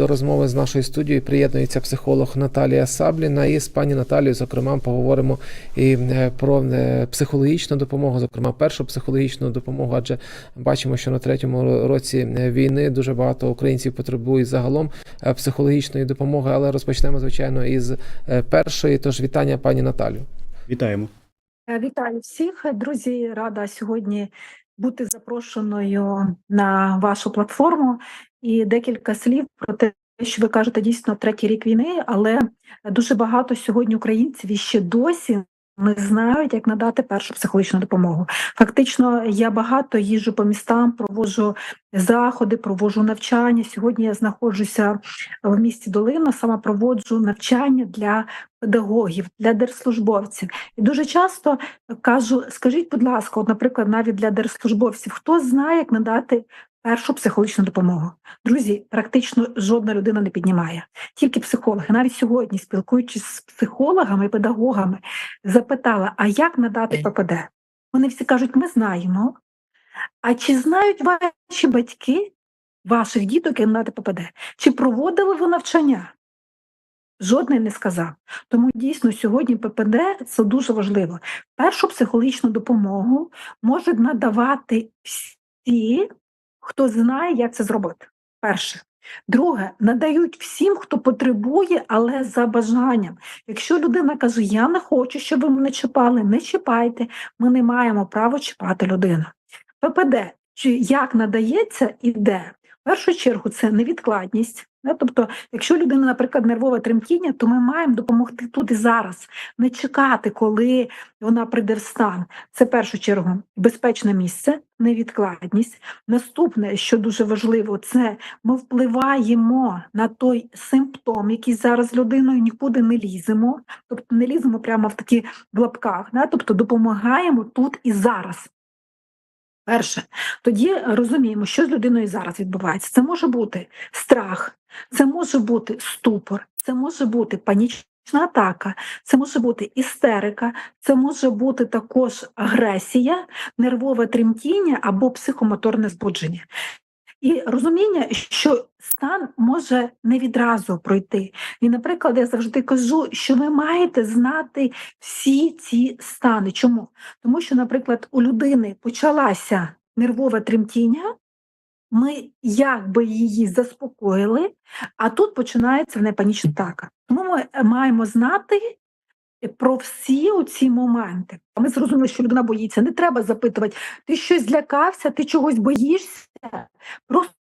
до розмови з нашою студією приєднується психолог Наталія Сабліна. І з пані Наталією, зокрема, поговоримо і е, про е, психологічну допомогу, зокрема, першу психологічну допомогу. Адже бачимо, що на третьому році е, війни дуже багато українців потребують загалом психологічної допомоги. Але розпочнемо, звичайно, із першої. Тож вітання, пані Наталю. Вітаємо. Вітаю всіх, друзі. Рада сьогодні бути запрошеною на вашу платформу. І декілька слів про те, що ви кажете дійсно третій рік війни, але дуже багато сьогодні українців і ще досі не знають, як надати першу психологічну допомогу. Фактично, я багато їжджу по містам, проводжу заходи, проводжу навчання. Сьогодні я знаходжуся в місті Долина, саме проводжу навчання для педагогів, для держслужбовців. І дуже часто кажу: скажіть, будь ласка, от, наприклад, навіть для держслужбовців, хто знає, як надати першу психологічну допомогу? Друзі, практично жодна людина не піднімає, тільки психологи. Навіть сьогодні, спілкуючись з психологами, педагогами, запитала: а як надати ППД? Вони всі кажуть, ми знаємо. А чи знають ваші батьки ваших діток, як надати ППД? Чи проводили ви навчання? Жодний не сказав. Тому дійсно сьогодні ППД це дуже важливо. Першу психологічну допомогу можуть надавати всі, хто знає, як це зробити. Перше. Друге, надають всім, хто потребує, але за бажанням. Якщо людина каже, я не хочу, щоб ви мене чіпали, не чіпайте, ми не маємо права чіпати людину. ППД, чи як надається, іде. В першу чергу це невідкладність. Тобто, якщо людина, наприклад, нервове тремтіння, то ми маємо допомогти тут і зараз, не чекати, коли вона прийде в стан. Це в першу чергу безпечне місце, невідкладність. Наступне, що дуже важливо, це ми впливаємо на той симптом, який зараз людиною нікуди не ліземо, тобто не ліземо прямо в такі в лапках, тобто допомагаємо тут і зараз. Перше, тоді розуміємо, що з людиною зараз відбувається. Це може бути страх, це може бути ступор, це може бути панічна атака, це може бути істерика, це може бути також агресія, нервове тремтіння або психомоторне збудження. І розуміння, що стан може не відразу пройти. І, наприклад, я завжди кажу, що ви маєте знати всі ці стани. Чому? Тому що, наприклад, у людини почалася нервове тремтіння, ми якби її заспокоїли, а тут починається в неї панічна атака. Тому ми маємо знати про всі ці моменти. Ми зрозуміли, що людина боїться. Не треба запитувати, ти щось злякався, ти чогось боїшся. Просто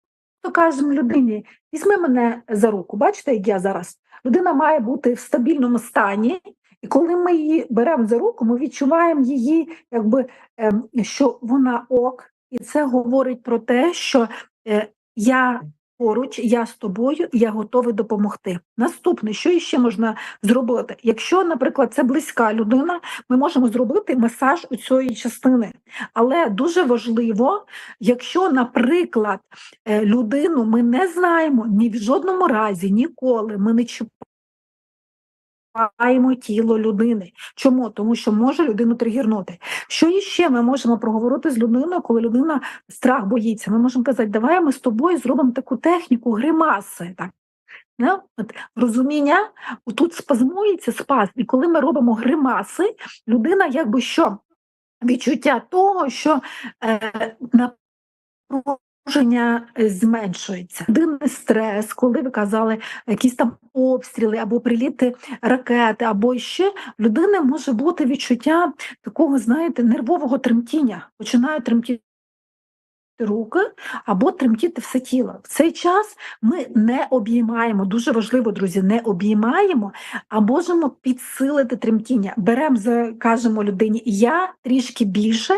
кажемо людині, візьми мене за руку. Бачите, як я зараз? Людина має бути в стабільному стані, і коли ми її беремо за руку, ми відчуваємо її, якби ем, що вона ок, і це говорить про те, що е, я поруч, я з тобою, я готовий допомогти. Наступне, що ще можна зробити? Якщо, наприклад, це близька людина, ми можемо зробити масаж у цієї частини. Але дуже важливо, якщо, наприклад, е, людину ми не знаємо ні в жодному разі, ніколи ми не чіпаємо тіло людини. Чому? Тому що може людину тригернути. Що іще ми можемо проговорити з людиною, коли людина страх боїться? Ми можемо казати, давай ми з тобою зробимо таку техніку гримаси. Так? Не? От розуміння тут спазмується спазм, і коли ми робимо гримаси, людина якби що відчуття того, що е, напруження е, зменшується. Дивний стрес, коли ви казали якісь там обстріли або приліти ракети, або ще в людини може бути відчуття такого, знаєте, нервового тремтіння. Починають тремтіти руки або тремтіти все тіло. В цей час ми не обіймаємо, дуже важливо, друзі, не обіймаємо, а можемо підсилити тремтіння. Беремо, кажемо людині, я трішки більше.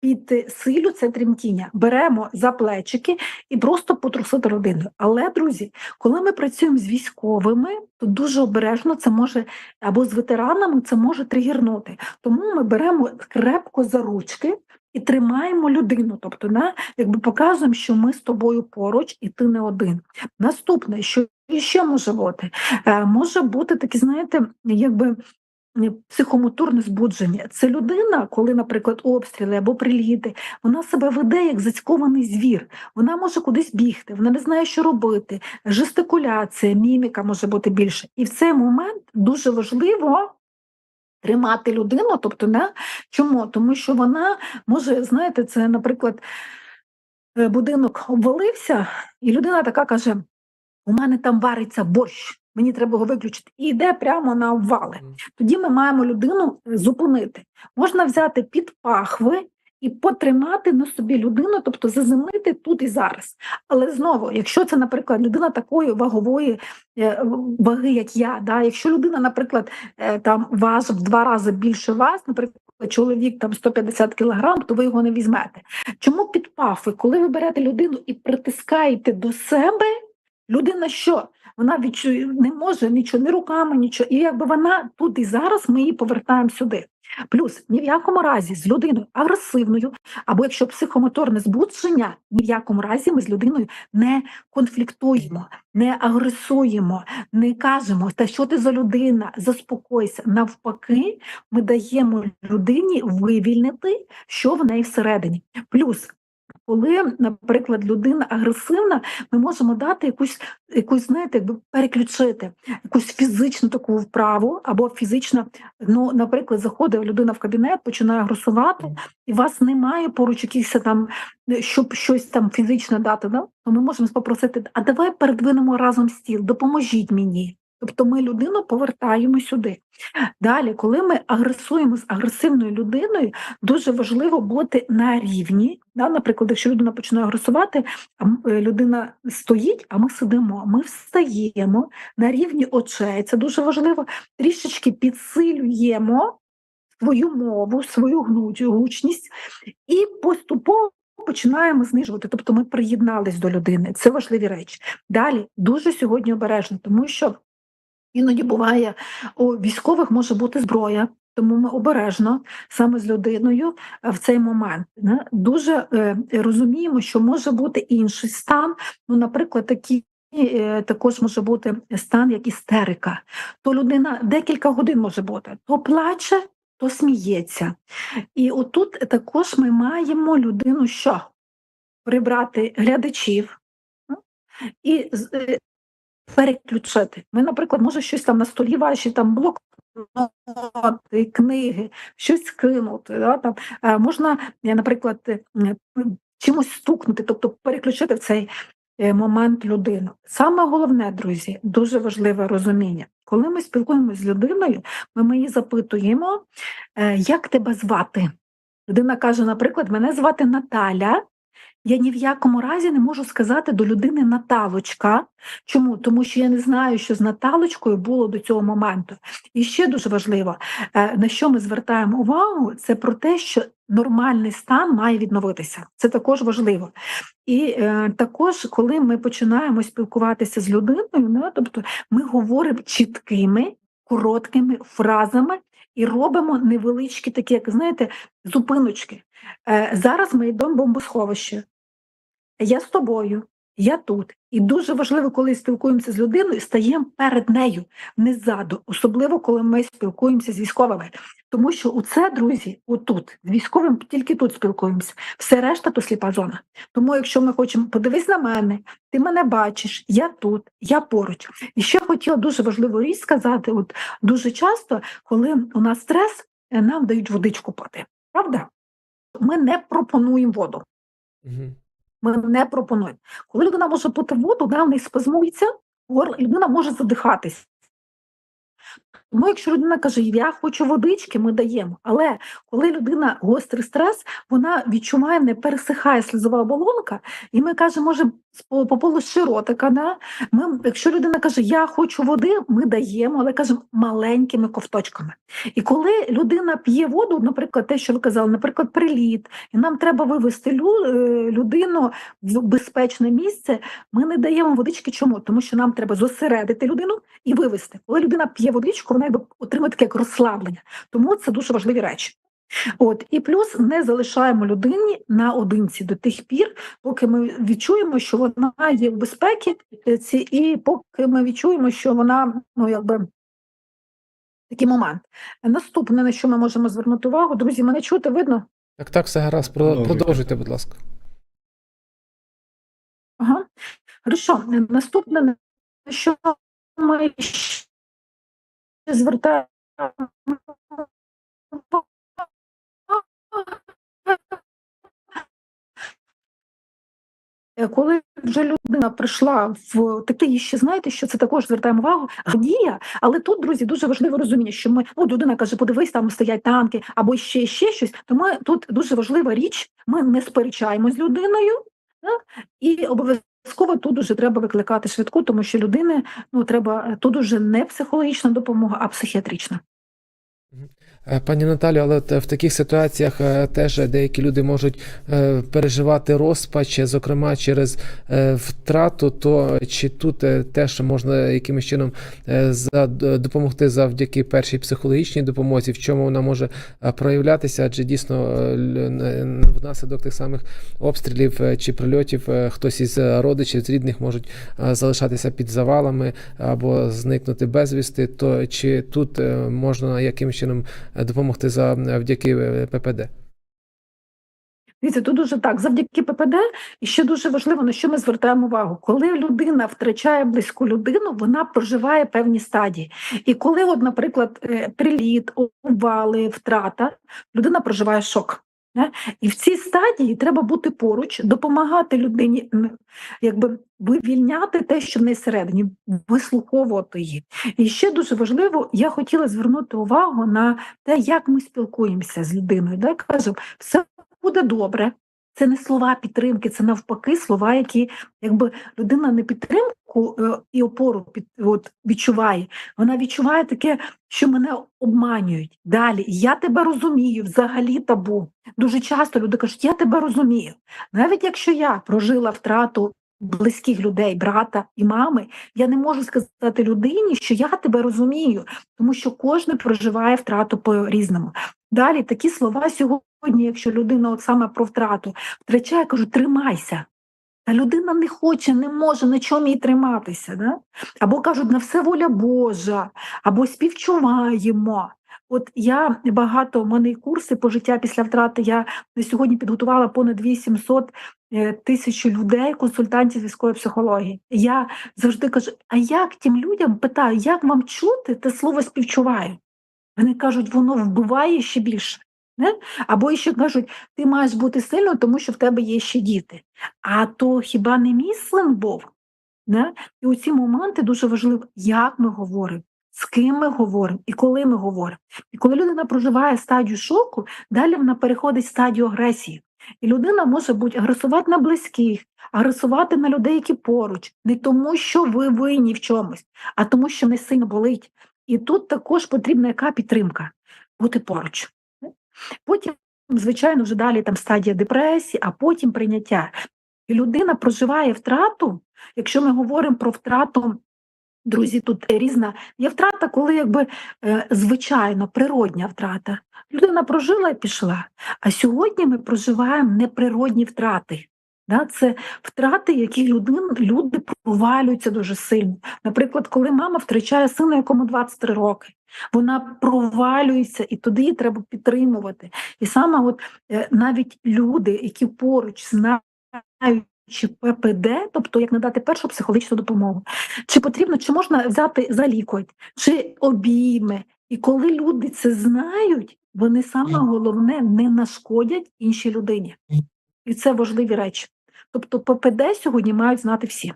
Підсилю це тремтіння, беремо за плечики і просто потрусити родину. Але, друзі, коли ми працюємо з військовими, то дуже обережно це може або з ветеранами це може тригернути. Тому ми беремо крепко за ручки і тримаємо людину. Тобто, на, якби показуємо, що ми з тобою поруч, і ти не один. Наступне, що ще може бути, Е, може бути такі, знаєте, якби психомоторне збудження. Це людина, коли, наприклад, обстріли або приліти, вона себе веде як зацькований звір. Вона може кудись бігти, вона не знає, що робити. Жестикуляція, міміка може бути більше. І в цей момент дуже важливо. Тримати людину, тобто не чому? Тому що вона може, знаєте, це, наприклад, е, будинок обвалився, і людина така каже: у мене там вариться борщ, мені треба його виключити. І йде прямо на обвали. Тоді ми маємо людину е, зупинити. Можна взяти під пахви і потримати на собі людину, тобто заземлити тут і зараз. Але знову, якщо це, наприклад, людина такої вагової е, ваги, як я, да, якщо людина, наприклад, е, там важить в два рази більше вас, наприклад. Чоловік там 150 кілограм, то ви його не візьмете. Чому під пафи? Коли ви берете людину і притискаєте до себе, людина що? Вона відчує, не може нічого, ні руками, нічого. І якби вона тут і зараз ми її повертаємо сюди. Плюс ні в якому разі з людиною агресивною, або якщо психомоторне збудження, ні в якому разі ми з людиною не конфліктуємо, не агресуємо, не кажемо, та що ти за людина, заспокойся. Навпаки, ми даємо людині вивільнити, що в неї всередині. Плюс коли, наприклад, людина агресивна, ми можемо дати якусь, якусь знаєте, якби переключити якусь фізичну таку вправу, або фізично, ну, наприклад, заходить людина в кабінет, починає агресувати, і вас немає поруч якихось там, щоб щось там фізично дати. Да? То ми можемо попросити, а давай передвинемо разом стіл, допоможіть мені. Тобто ми людину повертаємо сюди. Далі, коли ми агресуємо з агресивною людиною, дуже важливо бути на рівні. Да? Наприклад, якщо людина починає агресувати, а е, людина стоїть, а ми сидимо, ми встаємо на рівні очей. Це дуже важливо. Трішечки підсилюємо свою мову, свою гучність і поступово. Починаємо знижувати, тобто ми приєднались до людини. Це важливі речі. Далі дуже сьогодні обережно, тому що Іноді буває, у військових може бути зброя, тому ми обережно саме з людиною е, в цей момент не? дуже е, розуміємо, що може бути інший стан. Ну, наприклад, такі. е, Також може бути стан як істерика. То людина декілька годин може бути, то плаче, то сміється. І отут також ми маємо людину, що прибрати глядачів і е, переключити. Ми, наприклад, може щось там на столі ваші там блокноти, книги, щось кинути. Да, там, е, можна, е, наприклад, е, чимось стукнути, тобто переключити в цей момент людину. Саме головне, друзі, дуже важливе розуміння. Коли ми спілкуємося з людиною, ми, її запитуємо, як тебе звати. Людина каже, наприклад, мене звати Наталя. Я ні в якому разі не можу сказати до людини Наталочка. Чому? Тому що я не знаю, що з Наталочкою було до цього моменту. І ще дуже важливо, е, на що ми звертаємо увагу, це про те, що нормальний стан має відновитися. Це також важливо. І е, також, коли ми починаємо спілкуватися з людиною, ну, тобто ми говоримо чіткими, короткими фразами. І робимо невеличкі такі, як знаєте, зупиночки. Е, зараз ми йдемо в бомбосховище. Я з тобою, я тут. І дуже важливо, коли спілкуємося з людиною, стаємо перед нею, не ззаду, особливо коли ми спілкуємося з військовими. Тому що у це, друзі, отут, з військовим тільки тут спілкуємося. Все решта то сліпа зона. Тому, якщо ми хочемо подивись на мене, ти мене бачиш, я тут, я поруч. І ще хотіла дуже важливу річ сказати: от дуже часто, коли у нас стрес, е, нам дають водичку пити. Правда? Ми не пропонуємо воду. Мгм. Ми не пропонуємо. Коли людина може пити воду, да, в неї спазмується, горло, людина може задихатись. Тому, якщо людина каже, я хочу водички, ми даємо. Але коли людина гострий стрес, вона відчуває, не пересихає слізова оболонка, і ми кажемо, може, по по полощі ротика. Да? Ми, якщо людина каже, я хочу води, ми даємо, але кажемо маленькими ковточками. І коли людина п'є воду, наприклад, те, що ви казали, наприклад, приліт, і нам треба вивести е, людину в безпечне місце, ми не даємо водички. Чому? Тому що нам треба зосередити людину і вивести. Коли людина п'є водичку, вона якби отримує таке як розслаблення. Тому це дуже важливі речі. От і плюс не залишаємо людині наодинці до тих пір, поки ми відчуємо, що вона є в безпеці, е, ці, і поки ми відчуємо, що вона ну якби такий момент. Наступне, на що ми можемо звернути увагу, друзі, мене чути видно? Так, так, все гаразд. Продовжуйте. Продовжуйте, будь ласка. Ага. Хорошо. Наступне, на що ми ще звертаємо. Коли вже людина прийшла в такий ще знаєте, що це також звертаємо увагу, дія, але тут, друзі, дуже важливе розуміння, що ми ну, людина каже, подивись, там стоять танки або ще ще щось. То ми тут дуже важлива річ, ми не сперечаємо з людиною, да? і обов'язково тут уже треба викликати швидку, тому що людини ну треба тут уже не психологічна допомога, а психіатрична. Е, Пані Наталю, але в таких ситуаціях е, теж деякі люди можуть е, переживати розпач, зокрема через е, втрату, то чи тут е, теж можна якимось чином е, допомогти завдяки першій психологічній допомозі, в чому вона може е, проявлятися? Адже дійсно е, внаслідок тих самих обстрілів е, чи прильотів е, хтось із е, родичів, з рідних можуть е, залишатися під завалами або зникнути безвісти, то чи тут е, можна якимось чином е, допомогти завдяки е, ППД? Дивіться, тут дуже так, завдяки ППД, і ще дуже важливо, на що ми звертаємо увагу. Коли людина втрачає близьку людину, вона проживає певні стадії. І коли, от, наприклад, е, приліт, обвали, втрата, людина проживає шок. Не? І в цій стадії треба бути поруч, допомагати людині, якби вивільняти те, що в неї всередині, вислуховувати її. І ще дуже важливо, я хотіла звернути увагу на те, як ми спілкуємося з людиною. Да? Кажемо, все буде добре. Це не слова підтримки, це навпаки слова, які якби людина не підтримку е, і опору під от, відчуває. Вона відчуває таке, що мене обманюють. Далі я тебе розумію, взагалі табу. Дуже часто люди кажуть, я тебе розумію. Навіть якщо я прожила втрату близьких людей, брата і мами, я не можу сказати людині, що я тебе розумію, тому що кожен проживає втрату по-різному. Далі такі слова сьогодні, якщо людина от саме про втрату втрачає, кажу, тримайся. Та людина не хоче, не може на чому їй триматися. Да? Або кажуть, на все воля Божа, або співчуваємо. От я багато, в мене курси по життя після втрати. Я на сьогодні підготувала понад 800 е, тисяч людей, консультантів військової психології. Я завжди кажу: а як тим людям питаю, як вам чути те слово співчуваю? Вони кажуть, воно вбиває ще більше. Не? Або ще кажуть, ти маєш бути сильною, тому що в тебе є ще діти. А то хіба не мій син був? Не? І у ці моменти дуже важливо, як ми говоримо, з ким ми говоримо і коли ми говоримо. І коли людина проживає стадію шоку, далі вона переходить в стадію агресії. І людина може бути агресувати на близьких, агресувати на людей, які поруч, не тому, що ви винні в чомусь, а тому, що не сильно болить. І тут також потрібна яка підтримка бути поруч. Потім, звичайно, вже далі там стадія депресії, а потім прийняття. І людина проживає втрату. Якщо ми говоримо про втрату, друзі, тут різна є втрата, коли якби е, звичайно природня втрата. Людина прожила і пішла. А сьогодні ми проживаємо неприродні втрати. Да, це втрати, які людин, люди провалюються дуже сильно. Наприклад, коли мама втрачає сина, якому 23 роки, вона провалюється, і туди її треба підтримувати. І саме от е, навіть люди, які поруч знаючи ППД, тобто як надати першу психологічну допомогу, чи потрібно, чи можна взяти залікувати, чи обійми. І коли люди це знають, вони саме головне не нашкодять іншій людині. І це важливі речі. Тобто ППД сьогодні мають знати всі.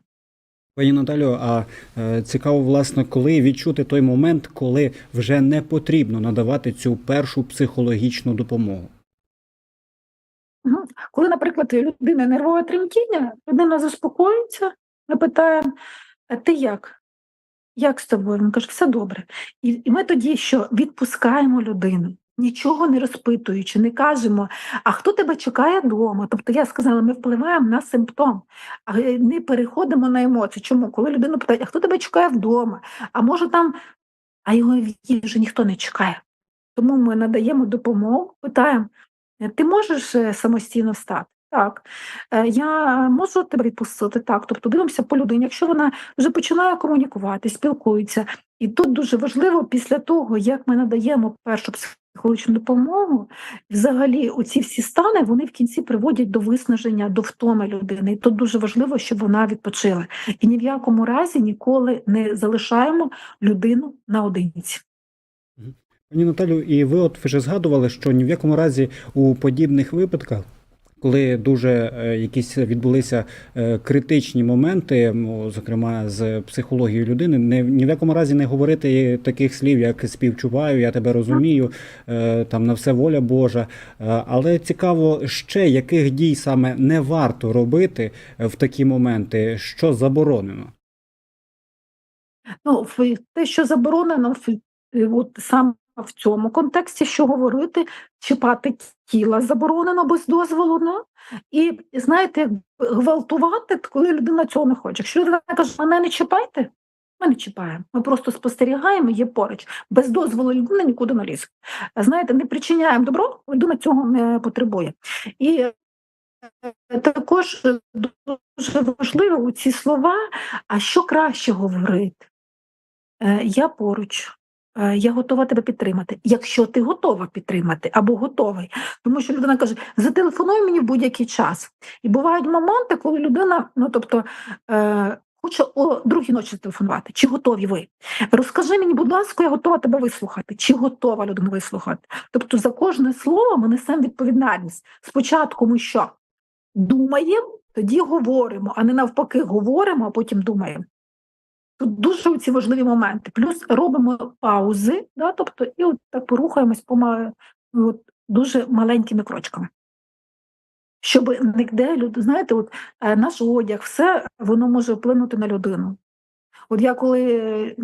Пані Наталю, а е, цікаво, власне, коли відчути той момент, коли вже не потрібно надавати цю першу психологічну допомогу. Коли, наприклад, у людини нервове тремтіння, людина заспокоюється, ми питаємо, ти як? Як з тобою? Він каже, все добре. І, ми тоді що відпускаємо людину, нічого не розпитуючи, не кажемо, а хто тебе чекає вдома? Тобто я сказала, ми впливаємо на симптом, а не переходимо на емоції. Чому? Коли людину питають, а хто тебе чекає вдома? А може там, а його вже ніхто не чекає. Тому ми надаємо допомогу, питаємо, «Е, ти можеш е, самостійно встати? Так. Е, Я можу тебе відпустити? Так. Тобто дивимося по людині. Якщо вона вже починає комунікувати, спілкується, І тут дуже важливо після того, як ми надаємо першу психологічну допомогу, взагалі оці всі стани вони в кінці приводять до виснаження, до втоми людини. І тут дуже важливо, щоб вона відпочила. І ні в якому разі ніколи не залишаємо людину наодинці. Пані Наталю, і ви от вже згадували, що ні в якому разі у подібних випадках, коли дуже е, якісь відбулися е, критичні моменти, зокрема з психологією людини, не ні в якому разі не говорити таких слів, як співчуваю, я тебе розумію, е, там на все воля Божа. Але цікаво ще яких дій саме не варто робити в такі моменти, що заборонено. Ну, те, що заборонено, от саме в цьому контексті, що говорити, чіпати тіла заборонено без дозволу. Ну, і знаєте, як гвалтувати, коли людина цього не хоче. Якщо людина каже, мене не чіпайте, ми не чіпаємо. Ми просто спостерігаємо, є поруч. Без дозволу людина нікуди не лізе. Знаєте, не причиняємо добро, людина цього не потребує. І е, також дуже важливо ці слова, а що краще говорити? Е, Я поруч, я готова тебе підтримати. Якщо ти готова підтримати або готовий, тому що людина каже: зателефонуй мені в будь-який час. І бувають моменти, коли людина, ну тобто. Е, Хоче о другій ночі зателефонувати. Чи готові ви? Розкажи мені, будь ласка, я готова тебе вислухати. Чи готова людина вислухати? Тобто за кожне слово ми несемо відповідальність. Спочатку ми що? Думаємо, тоді говоримо, а не навпаки, говоримо, а потім думаємо. Тут дуже ці важливі моменти. Плюс робимо паузи, да, тобто, і от так порухаємось пома, от, дуже маленькими крочками. Щоб ніде люди, знаєте, от е, наш одяг, все воно може вплинути на людину. От я коли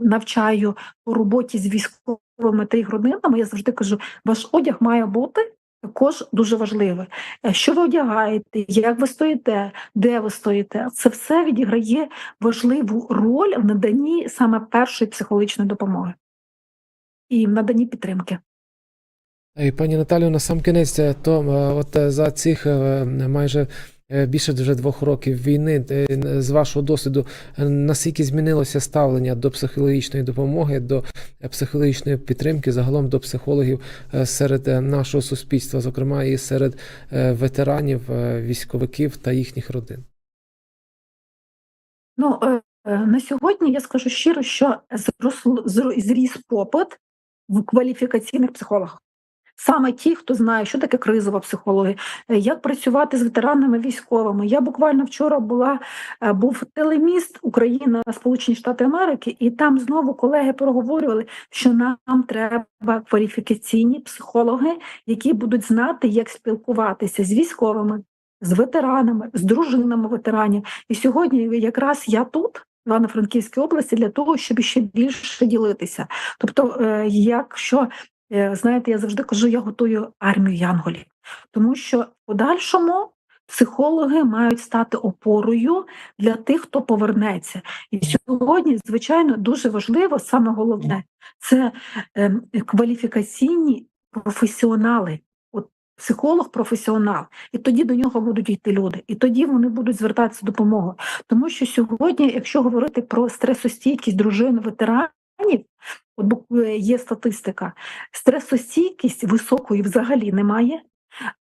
навчаю по роботі з військовими та їх родинами, я завжди кажу, ваш одяг має бути також дуже важливий. Е, Що ви одягаєте, як ви стоїте, де ви стоїте, це все відіграє важливу роль в наданні саме першої психологічної допомоги і в наданні підтримки. І пані Наталію, на сам кінець, е, то е, от е, за цих е, майже е, більше вже двох років війни, е, з вашого досвіду, е, наскільки змінилося ставлення до психологічної допомоги, до е, психологічної підтримки, загалом до психологів е, серед е, нашого суспільства, зокрема і серед е, ветеранів, е, військовиків та їхніх родин? Ну, е, е, на сьогодні я скажу щиро, що зріс попит в кваліфікаційних психологах. Саме ті, хто знає, що таке кризова психологія, е, як працювати з ветеранами військовими. Я буквально вчора була, е, був телеміст Україна, Сполучені Штати Америки, і там знову колеги проговорювали, що нам треба кваліфікаційні психологи, які будуть знати, як спілкуватися з військовими, з ветеранами, з дружинами ветеранів. І сьогодні якраз я тут. Івано-Франківській області для того, щоб ще більше ділитися. Тобто, е, якщо Знаєте, я завжди кажу, я готую армію янголів, тому що в подальшому психологи мають стати опорою для тих, хто повернеться. І сьогодні, звичайно, дуже важливо, саме головне це ем, кваліфікаційні професіонали. Психолог професіонал, і тоді до нього будуть йти люди, і тоді вони будуть звертатися допомогою. Тому що сьогодні, якщо говорити про стресостійкість дружин ветеранів, От е, є статистика, стресостійкість високої взагалі немає,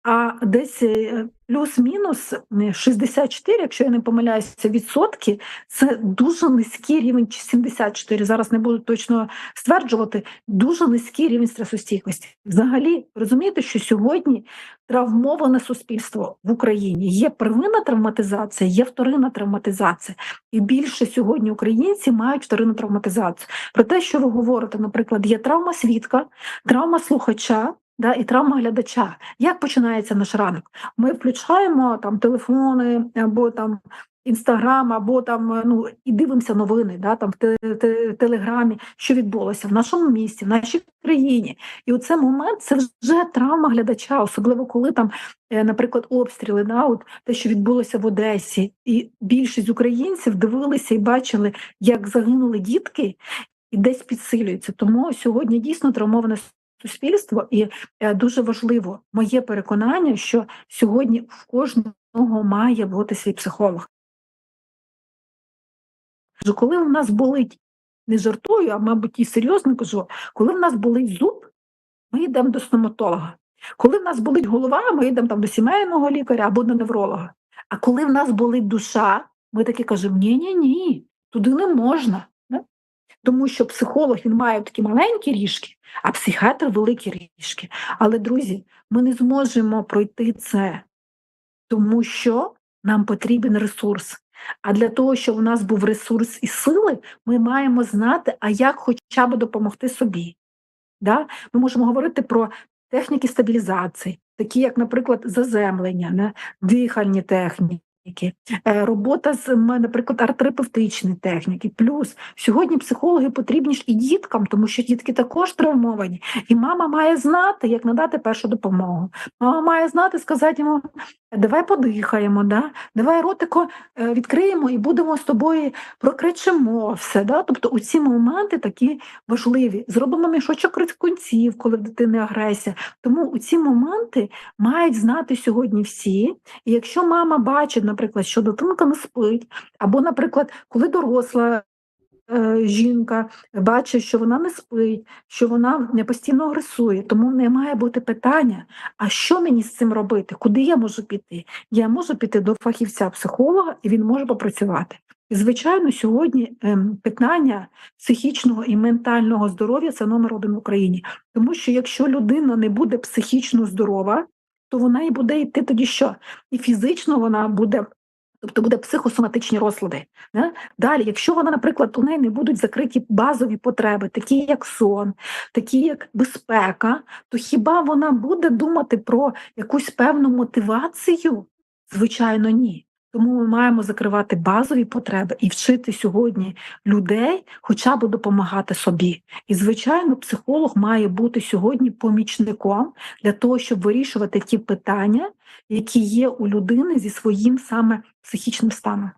а десь е, плюс-мінус е, 64, якщо я не помиляюся, відсотки це дуже низький рівень, чи 74, зараз не буду точно стверджувати, дуже низький рівень стресостійкості. Взагалі, розумієте, що сьогодні травмоване суспільство в Україні є первинна травматизація, є вторинна травматизація. І більше сьогодні українці мають вторинну травматизацію. Про те, що ви говорите, наприклад, є травма свідка, травма слухача. Да, і травма глядача. Як починається наш ранок? Ми включаємо там телефони або там інстаграм, або там ну і дивимося новини, да, там в те- те- телеграмі, що відбулося в нашому місті, в нашій країні. І у цей момент це вже травма глядача, особливо коли там, е, наприклад, обстріли, да, от те, що відбулося в Одесі, і більшість українців дивилися і бачили, як загинули дітки, і десь підсилюється. Тому сьогодні дійсно травмоване суспільство, і е, дуже важливо моє переконання, що сьогодні в кожного має бути свій психолог. Коли у нас болить не жартую, а мабуть і серйозно кажу, коли в нас болить зуб, ми йдемо до стоматолога. Коли в нас болить голова, ми йдемо там до сімейного лікаря або до невролога. А коли в нас болить душа, ми таки кажемо: ні, ні, ні, туди не можна. Тому що психолог він має такі маленькі ріжки, а психіатр великі ріжки. Але, друзі, ми не зможемо пройти це, тому що нам потрібен ресурс. А для того, щоб у нас був ресурс і сили, ми маємо знати, а як хоча б допомогти собі. Да? Ми можемо говорити про техніки стабілізації, такі як, наприклад, заземлення, не? дихальні техніки. Е, Робота з, наприклад, арт-терапевтичні техніки. Плюс сьогодні психологи потрібні ж і діткам, тому що дітки також травмовані. І мама має знати, як надати першу допомогу. Мама має знати, сказати йому, давай подихаємо, да? давай ротико е, відкриємо і будемо з тобою прокричимо все. Да? Тобто у ці моменти такі важливі. Зробимо мішочок кінців, коли в дитини агресія. Тому у ці моменти мають знати сьогодні всі. І якщо мама бачить, наприклад, що дитинка не спить, або, наприклад, коли доросла. Е, Жінка бачить, що вона не спить, що вона не постійно агресує, тому не має бути питання: а що мені з цим робити? Куди я можу піти? Я можу піти до фахівця-психолога, і він може попрацювати. Звичайно, сьогодні ем, питання психічного і ментального здоров'я це номер один в Україні. Тому що якщо людина не буде психічно здорова, то вона і буде йти тоді що? І фізично вона буде. Тобто буде психосоматичні розлади. Не? Далі, якщо вона, наприклад, у неї не будуть закриті базові потреби, такі як сон, такі як безпека, то хіба вона буде думати про якусь певну мотивацію? Звичайно, ні. Тому ми маємо закривати базові потреби і вчити сьогодні людей хоча б допомагати собі. І, звичайно, психолог має бути сьогодні помічником для того, щоб вирішувати ті питання, які є у людини зі своїм саме психічним станом.